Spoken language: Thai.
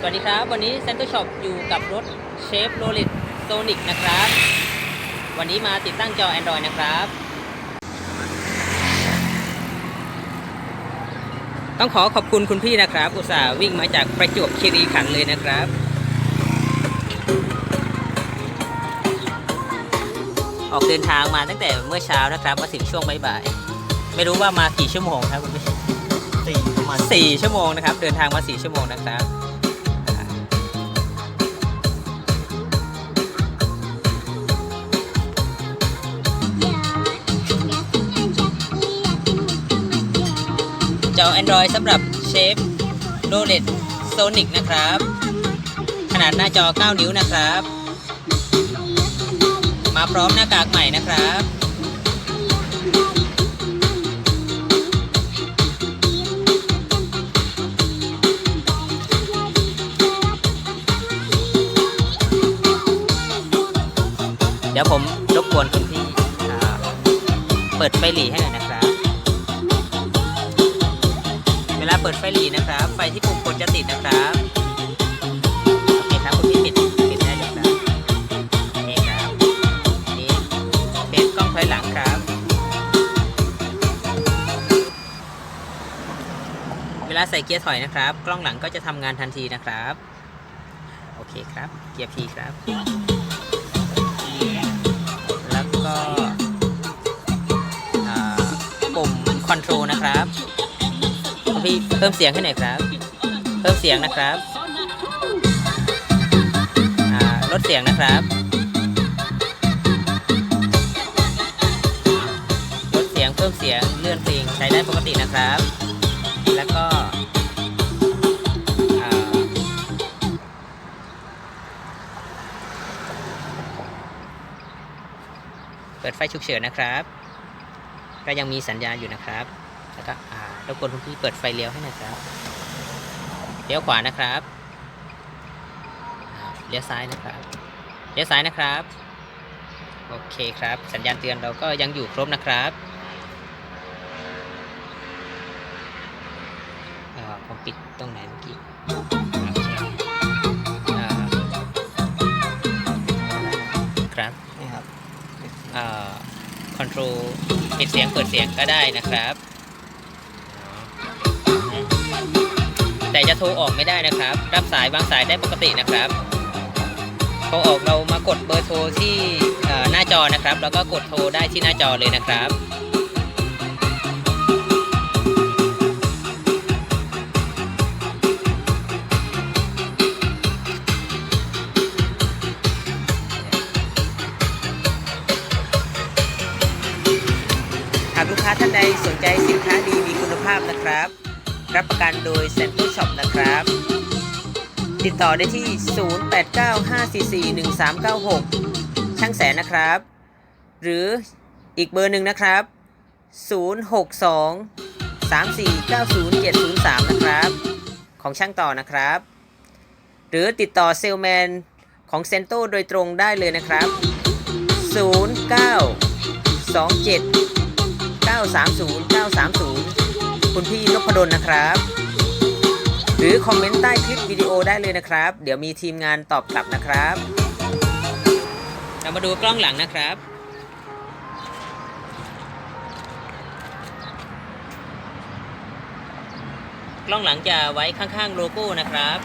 สวัสดีครับ วันนี้ Center Shop อยู่กับรถเชฟโรลิตโซนิกนะครับ วันนี้มาติดตั้งจอ Android นะครับ ต้องขอขอบคุณคุณพี่นะครับ อุตส่าห์วิ่งมาจากประจวบคีรีขันธ์เลยนะครับ ออกเดินทางมาตั้งแต่เมื่อเช้านะครับ มาถึงช่วงบ่ายๆไม่รู้ว่ามากี่ชั่วโมงครับคุณพี่สี่ประมาณสี่ชั่วโมงนะครับ เดินทางมาสี่ชั่วโมงนะครับ จอ Android สำหรับเชฟโ o เลตโซนิกนะครับ ขนาดหน้าจอ 9 นิ้วนะครับ มาพร้อมหน้ากากใหม่นะครับเดี๋ยวผมรบกวนคุณพี่เปิดไฟหลีให้หน่อยนะครับ เปิดไฟหลีนะครับ ไฟที่ปุ่มกดจะติดนะครับโอเคครับคุณพี่ปิดปิดได้เลยครับโอเคครับนี่เป็นกล้องถอยหลังครับ เวลาใส่เกียร์ถอยนะครับ กล้องหลังก็จะทำงานทันทีนะครับ โอเคครับ เกียร์ P ครับ คุณพี่เพิ่มเสียงให้หน่อยครับ เพิ่มเสียงนะครับลดเสียงนะครับลดเสียงเพิ่มเสียงเลื่อนเพลงใช้ได้ปกตินะครับ แล้วก็เปิดไฟฉุกเฉินนะครับ ก็ยังมีสัญญาณอยู่นะครับ แล้วก็อ่า รบกวนคุณพี่เปิดไฟเลี้ยวให้หน่อยครับเลี้ยวขวานะครับอ่าเลี้ยวซ้ายนะครับเลี้ยวซ้ายนะครับโอเคครับ สัญญาณเตือนเราก็ยังอยู่ครบนะครับอ่าผมปิดตรงไหนเมื่อกี้โอเคอ่าครับนี่ครับคอนโทรลปิดเสียงเปิดเสียงก็ได้นะครับ แต่จะโทรออกไม่ได้นะครับ รับสายวางสายได้ปกตินะครับโทรออกเรามากดเบอร์โทรที่หน้าจอนะครับ แล้วก็กดโทรได้ที่หน้าจอเลยนะครับหากลูกค้าท่านใดสนใจสินค้าดีมีคุณภาพนะครับ รับประกันโดย c e n t r Shop นะครับ ติดต่อได้ที่ 0895441396 ช่างแสนนะครับ หรืออีกเบอร์หนึ่งนะครับ 062 3490703 นะครับ ของช่างต่อนะครับ หรือติดต่อเซลแมนของเซนโตโดยตรงได้เลยนะครับ 09 27 930 930 คุณพี่นพดลนะครับ หรือคอมเมนต์ใต้คลิปวิดีโอได้เลยนะครับ เดี๋ยวมีทีมงานตอบกลับนะครับ เรามาดูกล้องหลังนะครับ กล้องหลังจะไว้ข้างๆโลโก้นะครับ